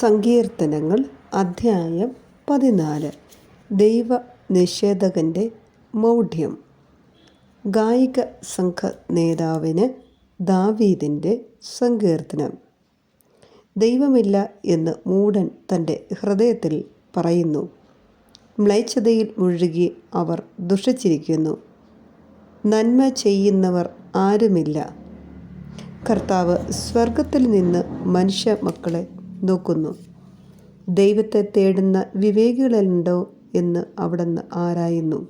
സങ്കീർത്തനങ്ങൾ അധ്യായം പതിനാല്. ദൈവ നിഷേധകന്റെ മൗഢ്യം. ഗായിക സംഘ നേതാവിന് ദാവീദിന്റെ സങ്കീർത്തനം. ദൈവമില്ല എന്ന് മൂടൻ തന്റെ ഹൃദയത്തിൽ പറയുന്നു. മ്ലൈച്ഛതയിൽ മുഴുകി അവർ ദുഷിച്ചിരിക്കുന്നു. നന്മ ചെയ്യുന്നവർ ആരുമില്ല. കർത്താവ് സ്വർഗത്തിൽ നിന്ന് മനുഷ്യ മക്കളെ നോക്കുന്നു. ദൈവത്തെ തേടുന്ന വിവേകികളുണ്ടോ എന്ന് അവിടുന്ന് ആരായുന്നു.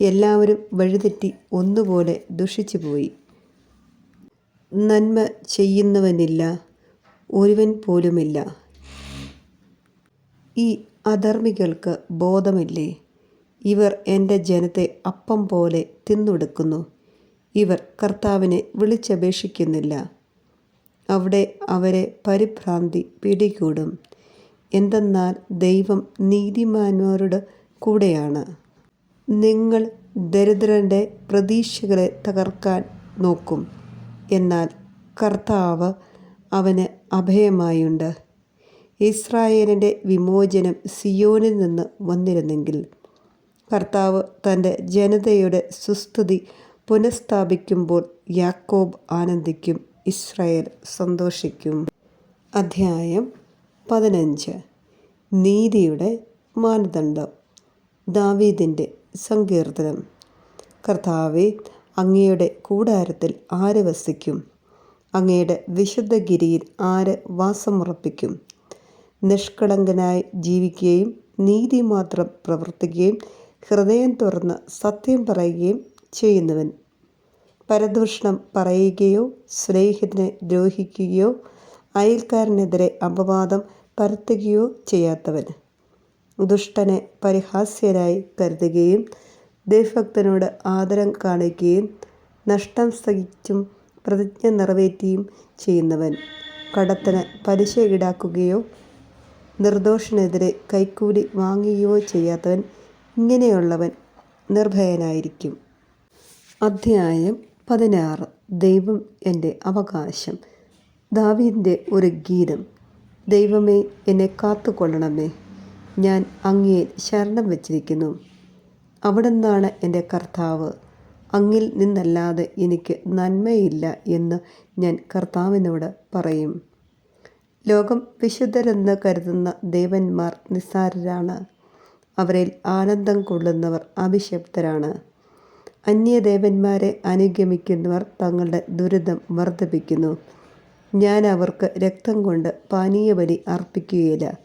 എല്ലാവരും വഴിതെറ്റി ഒന്നുപോലെ ദുഷിച്ചു പോയി നന്മ ചെയ്യുന്നവനില്ല ഒരുവൻ പോലുമില്ല. ഈ അധർമ്മികൾക്ക് ബോധമില്ലേ? ഇവർ എന്റെ ജനത്തെ അപ്പം പോലെ തിന്നൊടുക്കുന്നു ഇവർ കർത്താവിനെ വിളിച്ചപേക്ഷിക്കുന്നില്ല. അവിടെ അവരെ പരിഭ്രാന്തി പിടികൂടും. എന്തെന്നാൽ ദൈവം നീതിമാന്മാരുടെ കൂടെയാണ്. നിങ്ങൾ ദരിദ്രന്റെ പ്രതീക്ഷകളെ തകർക്കാൻ നോക്കും. എന്നാൽ കർത്താവ് അവന് അഭയമായുണ്ട്. ഇസ്രായേലിന്റെ വിമോചനം സിയോനിൽ നിന്ന് വന്നിരുന്നെങ്കിൽ കർത്താവ് തന്റെ ജനതയുടെ സുസ്ഥിതി പുനഃസ്ഥാപിക്കുമ്പോൾ യാക്കോബ് ആനന്ദിക്കും. ഇസ്രായേൽ സന്തോഷിക്കും. അധ്യായം പതിനഞ്ച്. നീതിയുടെ മാനദണ്ഡം. ദാവീദിന്റെ സങ്കീർത്തനം. കർത്താവെ അങ്ങയുടെ കൂടാരത്തിൽ ആര് വസിക്കും? അങ്ങയുടെ വിശുദ്ധഗിരിയിൽ ആര് വാസമുറപ്പിക്കും? നിഷ്കളങ്കനായി ജീവിക്കുകയും നീതി മാത്രം പ്രവർത്തിക്കുകയും ഹൃദയം തുറന്ന് സത്യം പറയുകയും ചെയ്യുന്നവൻ പരദൂഷണം പറയുകയോ സ്നേഹിതനെ ദ്രോഹിക്കുകയോ അയൽക്കാരനെതിരെ അപവാദം പരത്തുകയോ ചെയ്യാത്തവൻ. ദുഷ്ടനെ പരിഹാസ്യരായി കരുതുകയും ദൈവഭക്തനോട് ആദരം കാണിക്കുകയും നഷ്ടം സഹിച്ചും പ്രതിജ്ഞ നിറവേറ്റുകയും ചെയ്യുന്നവൻ. കടത്തിന് പലിശ ഈടാക്കുകയോ നിർദോഷനെതിരെ കൈക്കൂലി വാങ്ങുകയോ ചെയ്യാത്തവൻ ഇങ്ങനെയുള്ളവൻ നിർഭയനായിരിക്കും. അധ്യായം പതിനാറ്. ദൈവം എന്റെ അവകാശം. ദാവീദിന്റെ ഒരു ഗീതം. ദൈവമേ എന്നെ കാത്തുകൊള്ളണമേ. ഞാൻ അങ്ങയിൽ ശരണം വച്ചിരിക്കുന്നു. അവിടുന്നാണ് എന്റെ കർത്താവ്. അങ്ങിൽ നിന്നല്ലാതെ എനിക്ക് നന്മയില്ല എന്ന് ഞാൻ കർത്താവിനോട് പറയും. ലോകം വിശുദ്ധരെന്ന് കരുതുന്ന ദേവന്മാർ നിസ്സാരരാണ്. അവരിൽ ആനന്ദം കൊള്ളുന്നവർ അഭിശപ്തരാണ് അന്യദേവന്മാരെ അനുഗമിക്കുന്നവർ തങ്ങളുടെ ദുരിതം വർദ്ധിപ്പിക്കുന്നു. ഞാൻ അവർക്ക് രക്തം കൊണ്ട് പാനീയബലി അർപ്പിക്കുകയില്ല.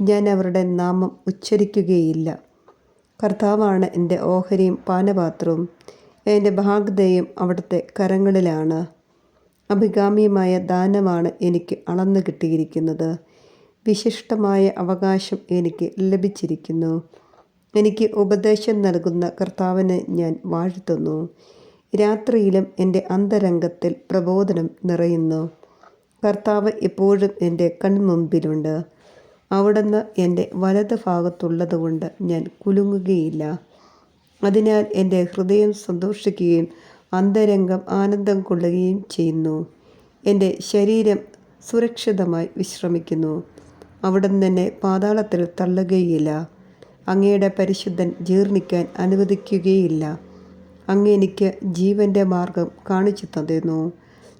ഞാൻ അവരുടെ നാമം ഉച്ചരിക്കുകയില്ല. കർത്താവാണ് എന്റെ ഓഹരിയും പാനപാത്രവും. എന്റെ ഭാഗതയും അവിടുത്തെ കരങ്ങളിലാണ്. അഭികാമ്യമായ ദാനമാണ് എനിക്ക് അളന്നു കിട്ടിയിരിക്കുന്നത് വിശിഷ്ടമായ അവകാശം എനിക്ക് ലഭിച്ചിരിക്കുന്നു. എനിക്ക് ഉപദേശം നൽകുന്ന കർത്താവിനെ ഞാൻ വാഴ്ത്തുന്നു. രാത്രിയിലും എന്റെ അന്തരംഗത്തിൽ പ്രബോധനം നിറയുന്നു. കർത്താവ് എപ്പോഴും എന്റെ കൺമുമ്പിലുണ്ട്. അവിടുന്ന് എന്റെ വലത് ഭാഗത്തുള്ളതുകൊണ്ട് ഞാൻ കുലുങ്ങുകയില്ല. അതിനാൽ എന്റെ ഹൃദയം സന്തോഷിക്കുകയും അന്തരംഗം ആനന്ദം കൊള്ളുകയും ചെയ്യുന്നു. എന്റെ ശരീരം സുരക്ഷിതമായി വിശ്രമിക്കുന്നു. അവിടുന്ന് തന്നെ പാതാളത്തിൽ തള്ളുകയില്ല. അങ്ങയുടെ പരിശുദ്ധൻ ജീർണിക്കാൻ അനുവദിക്കുകയില്ല. അങ്ങ് എനിക്ക് ജീവന്റെ മാർഗം കാണിച്ചു തന്നിരുന്നു.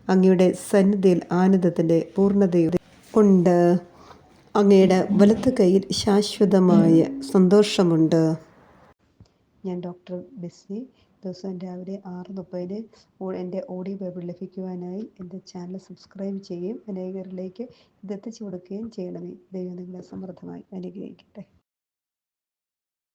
അങ്ങയുടെ സന്നിധിയിൽ ആനന്ദത്തിന്റെ പൂർണതയുടെ ഉണ്ട്. അങ്ങയുടെ വലത്ത് കയ്യിൽ ശാശ്വതമായ സന്തോഷമുണ്ട്. ഞാൻ ഡോക്ടർ ബെസ്സി ദിവസം രാവിലെ ആറ് മുപ്പതിന് എന്റെ ഓഡിയോ ബൈബിൾ ലഭിക്കുവാനായി എന്റെ ചാനൽ സബ്സ്ക്രൈബ് ചെയ്യുകയും അനേകരിലേക്ക് ഇതെത്തിച്ചു കൊടുക്കുകയും ചെയ്യണമേ. ദൈവം നിങ്ങളെ സമൃദ്ധമായി അനുഗ്രഹിക്കട്ടെ.